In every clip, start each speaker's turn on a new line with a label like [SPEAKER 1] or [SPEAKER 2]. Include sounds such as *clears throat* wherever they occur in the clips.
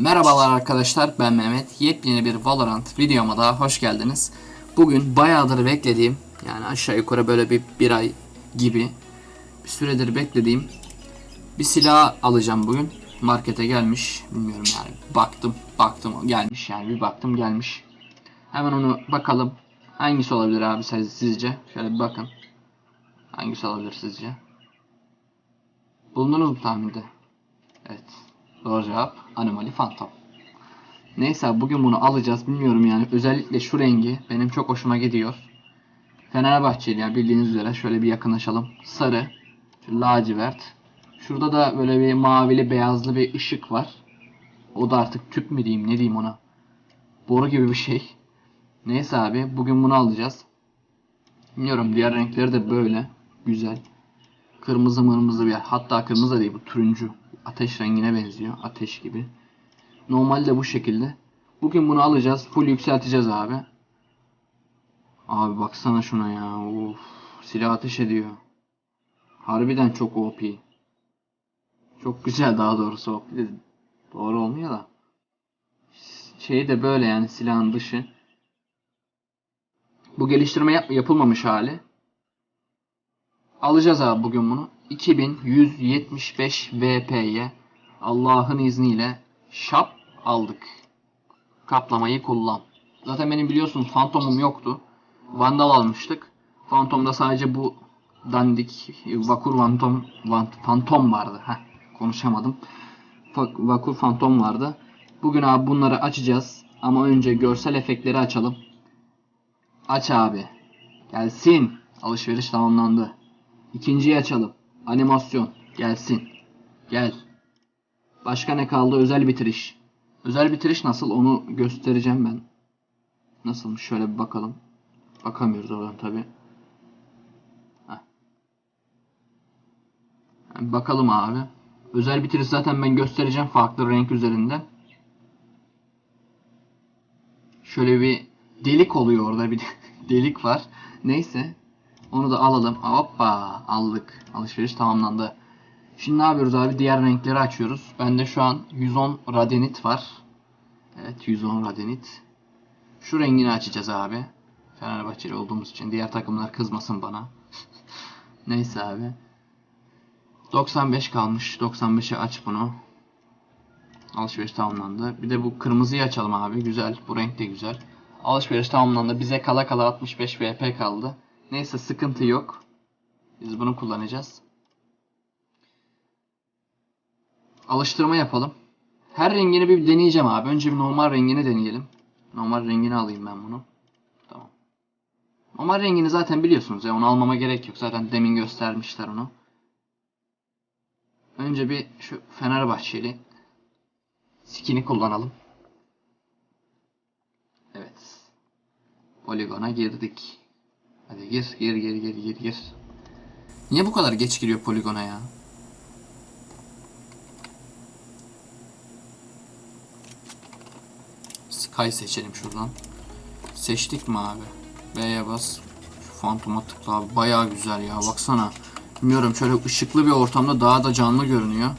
[SPEAKER 1] Merhabalar arkadaşlar ben Mehmet. Yepyeni bir Valorant videoma daha hoş geldiniz. Bugün bayağıdır beklediğim yani aşağı yukarı böyle bir, bir ay gibi bir süredir beklediğim bir silah alacağım bugün. Markete gelmiş. Bilmiyorum yani. Baktım, baktım gelmiş yani bir baktım gelmiş. Hemen onu bakalım. Hangisi olabilir abi siz- sizce? Şöyle bir bakın. Hangisi olabilir sizce? Bulundunuz mu tahminde? Evet. Doğru cevap Anomaly Phantom. Neyse bugün bunu alacağız. Bilmiyorum yani. Özellikle şu rengi benim çok hoşuma gidiyor. Fenerbahçeli ya bildiğiniz üzere şöyle bir yakınlaşalım. Sarı, lacivert. Şurada da böyle bir mavili beyazlı bir ışık var. O da artık tüp mü diyeyim ne diyeyim ona. Boru gibi bir şey. Neyse abi bugün bunu alacağız. Bilmiyorum diğer renkleri de böyle. Güzel. Kırmızı mırmızı bir hatta kırmızı değil bu turuncu. Ateş rengine benziyor. Ateş gibi. Normalde bu şekilde. Bugün bunu alacağız. Full yükselteceğiz abi. Abi baksana şuna ya. Of. Silah ateş ediyor. Harbiden çok OP. Çok güzel daha doğrusu OP doğru olmuyor da. Şey de böyle yani silahın dışı. Bu geliştirme yap- yapılmamış hali. Alacağız abi bugün bunu. 2175 VP'ye Allah'ın izniyle şap aldık. Kaplamayı kullan. Zaten benim biliyorsun Phantom'um yoktu. Vandal almıştık. Phantom'da sadece bu dandik Vakur Phantom, Van- Phantom vardı. Heh, konuşamadım. Vakur Phantom vardı. Bugün abi bunları açacağız. Ama önce görsel efektleri açalım. Aç abi. Gelsin. Alışveriş tamamlandı. İkinciyi açalım. Animasyon. Gelsin. Gel. Başka ne kaldı? Özel bitiriş. Özel bitiriş nasıl? Onu göstereceğim ben. Nasılmış? Şöyle bir bakalım. Bakamıyoruz oradan tabi. bakalım abi. Özel bitiriş zaten ben göstereceğim farklı renk üzerinde. Şöyle bir delik oluyor orada bir *laughs* delik var. Neyse. Onu da alalım. Hoppa aldık. Alışveriş tamamlandı. Şimdi ne yapıyoruz abi? Diğer renkleri açıyoruz. Bende şu an 110 radenit var. Evet 110 radenit. Şu rengini açacağız abi. Fenerbahçeli olduğumuz için. Diğer takımlar kızmasın bana. *laughs* Neyse abi. 95 kalmış. 95'e aç bunu. Alışveriş tamamlandı. Bir de bu kırmızıyı açalım abi. Güzel. Bu renk de güzel. Alışveriş tamamlandı. Bize kala kala 65 VP kaldı. Neyse sıkıntı yok. Biz bunu kullanacağız. Alıştırma yapalım. Her rengini bir deneyeceğim abi. Önce bir normal rengini deneyelim. Normal rengini alayım ben bunu. Tamam. Normal rengini zaten biliyorsunuz ya. Onu almama gerek yok. Zaten demin göstermişler onu. Önce bir şu Fenerbahçeli skin'i kullanalım. Evet. Poligona girdik. Hadi gir, gir, gir, gir, gir, gir. Niye bu kadar geç giriyor poligona ya? Sky seçelim şuradan. Seçtik mi abi? B'ye bas. Şu Phantom'a tıkla abi. Bayağı güzel ya. Baksana. Bilmiyorum şöyle ışıklı bir ortamda daha da canlı görünüyor.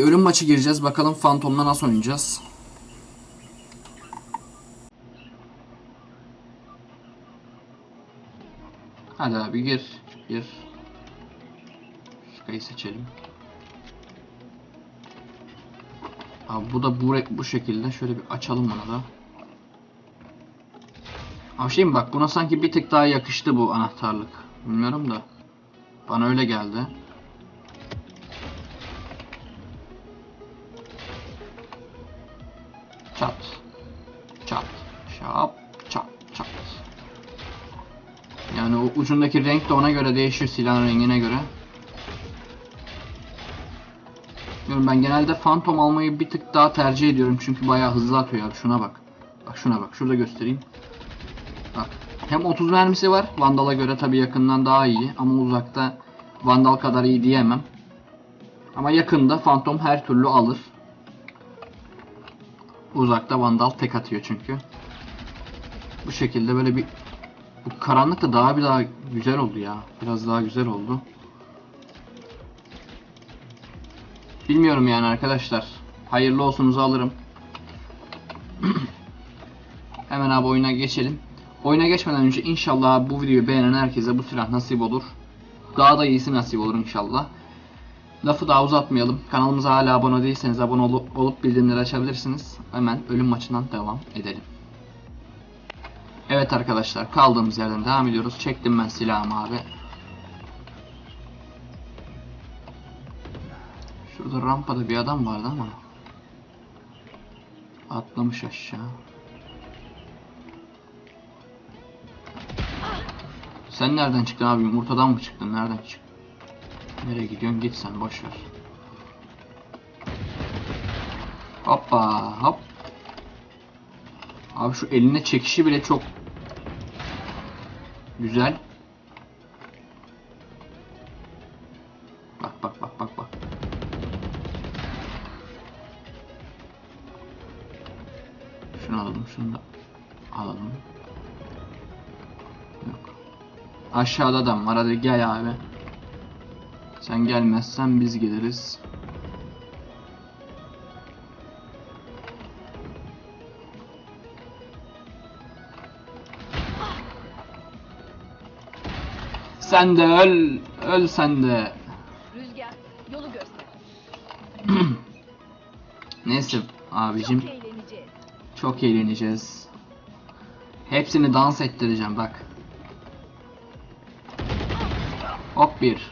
[SPEAKER 1] Bir ölüm maçı gireceğiz. Bakalım Phantom'la nasıl oynayacağız. Hadi abi gir. Gir. Şurayı seçelim. Abi bu da bu, bu şekilde. Şöyle bir açalım bunu da. Abi şey mi bak buna sanki bir tık daha yakıştı bu anahtarlık. Bilmiyorum da. Bana öyle geldi. Çat. Çat. Şap. Çat. Çat. Yani o ucundaki renk de ona göre değişiyor silahın rengine göre. Bilmiyorum ben genelde Phantom almayı bir tık daha tercih ediyorum çünkü bayağı hızlı atıyor abi şuna bak. Bak şuna bak şurada göstereyim. Bak hem 30 mermisi var Vandal'a göre tabi yakından daha iyi ama uzakta Vandal kadar iyi diyemem. Ama yakında Phantom her türlü alır. Uzakta Vandal tek atıyor çünkü. Bu şekilde böyle bir bu karanlık da daha bir daha güzel oldu ya. Biraz daha güzel oldu. Bilmiyorum yani arkadaşlar. Hayırlı olsunuzu alırım. *clears throat* Hemen abi oyuna geçelim. Oyuna geçmeden önce inşallah bu videoyu beğenen herkese bu silah nasip olur. Daha da iyisi nasip olur inşallah. Lafı daha uzatmayalım. Kanalımıza hala abone değilseniz abone olup, olup bildirimleri açabilirsiniz. Hemen ölüm maçından devam edelim. Evet arkadaşlar kaldığımız yerden devam ediyoruz. Çektim ben silahımı abi. Şurada rampada bir adam vardı ama. Atlamış aşağı. Sen nereden çıktın abi? Yumurtadan mı çıktın? Nereden çıktın? Nereye gidiyorsun? Git sen boş ver. Hoppa hop. Abi şu eline çekişi bile çok güzel. Bak bak bak bak bak. Şunu alalım, şunu da alalım. Yok. Aşağıda adam var. Hadi gel abi. Sen gelmezsen biz geliriz. Sen de öl, öl sen de.
[SPEAKER 2] Rüzgar, yolu göster. *clears throat*
[SPEAKER 1] Neyse
[SPEAKER 2] Çok
[SPEAKER 1] abicim
[SPEAKER 2] eğleneceğiz.
[SPEAKER 1] çok eğleneceğiz. Hepsini dans ettireceğim bak. Hop bir.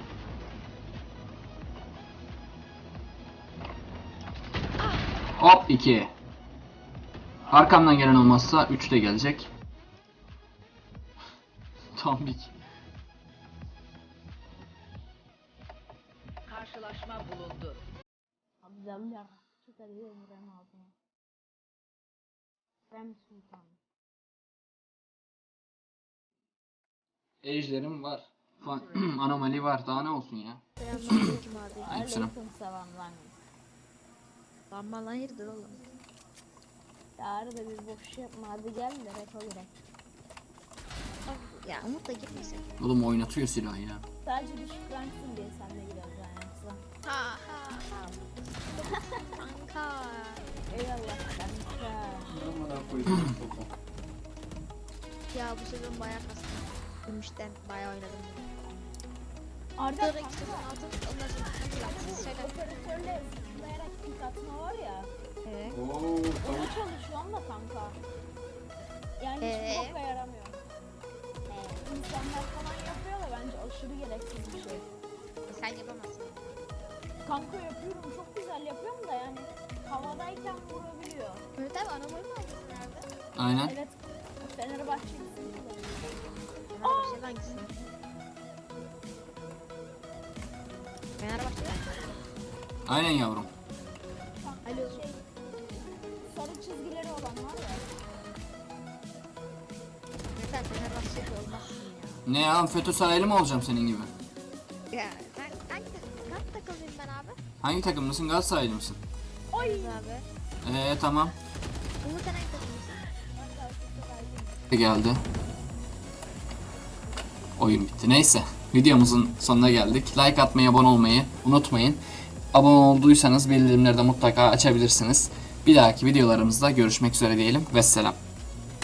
[SPEAKER 1] Hop iki. Arkamdan gelen olmazsa 3 de gelecek. *laughs* Tombik.
[SPEAKER 2] Karşılaşma bulundu.
[SPEAKER 3] Abdallah çıkarıyor Emre'nin ağzına. Rem Sultan.
[SPEAKER 1] Ejderim var. *clears throat* Anomali var. Daha ne olsun ya?
[SPEAKER 4] Abi.
[SPEAKER 3] Aleyküm selam lan.
[SPEAKER 4] Lan bana hayırdır oğlum?
[SPEAKER 3] Yarın da bir boş yapma hadi gel de repo girek.
[SPEAKER 4] Ya Umut da gitmesin.
[SPEAKER 1] Oğlum oynatıyor silahı ya.
[SPEAKER 3] Sadece düşük ranksın diye sen de gireriz yani yoksa.
[SPEAKER 4] Ha ha ha. Kanka.
[SPEAKER 3] Eyvallah kanka.
[SPEAKER 4] Ya bu sezon bayağı kastım. Gümüşten bayağı oynadım.
[SPEAKER 3] Arda kanka.
[SPEAKER 4] altın sonra kanka söyle.
[SPEAKER 3] Operatörle zıplayarak pink atma var ya.
[SPEAKER 4] Evet.
[SPEAKER 3] Onu çalışıyorum da kanka. Yani
[SPEAKER 4] Ee?
[SPEAKER 3] hiç boka yaramıyor. Ee, insanlar falan yapıyor da bence aşırı gereksiz bir şey.
[SPEAKER 4] E, Sen yapamazsın.
[SPEAKER 3] Kanka yapıyorum çok güzel yapıyorum da yani havadayken vurabiliyor.
[SPEAKER 4] Mehmet abi anaboyu mu aldın nerede?
[SPEAKER 1] Aynen.
[SPEAKER 3] Evet Fenerbahçe'lisin.
[SPEAKER 4] Fenerbahçe'de hangisini? Fenerbahçe'de
[SPEAKER 1] Aynen yavrum.
[SPEAKER 4] Alo.
[SPEAKER 3] Şey, sarı çizgileri olan var ya.
[SPEAKER 4] Abi Fenerbahçe'de olmazsın ya.
[SPEAKER 1] Ne ya? FETÖ sahili mi olacağım senin gibi?
[SPEAKER 4] Ya sen hangi takım? Kaç takımlıyım ben abi?
[SPEAKER 1] Hangi takımlısın? Galatasaraylı mısın?
[SPEAKER 3] Oy!
[SPEAKER 4] Abi.
[SPEAKER 1] Eee tamam.
[SPEAKER 4] Umut sen hangi takımlısın?
[SPEAKER 1] Geldi. Oyun bitti. Neyse. Videomuzun sonuna geldik. Like atmayı, abone olmayı unutmayın. Abone olduysanız bildirimleri de mutlaka açabilirsiniz. Bir dahaki videolarımızda görüşmek üzere diyelim. Vesselam.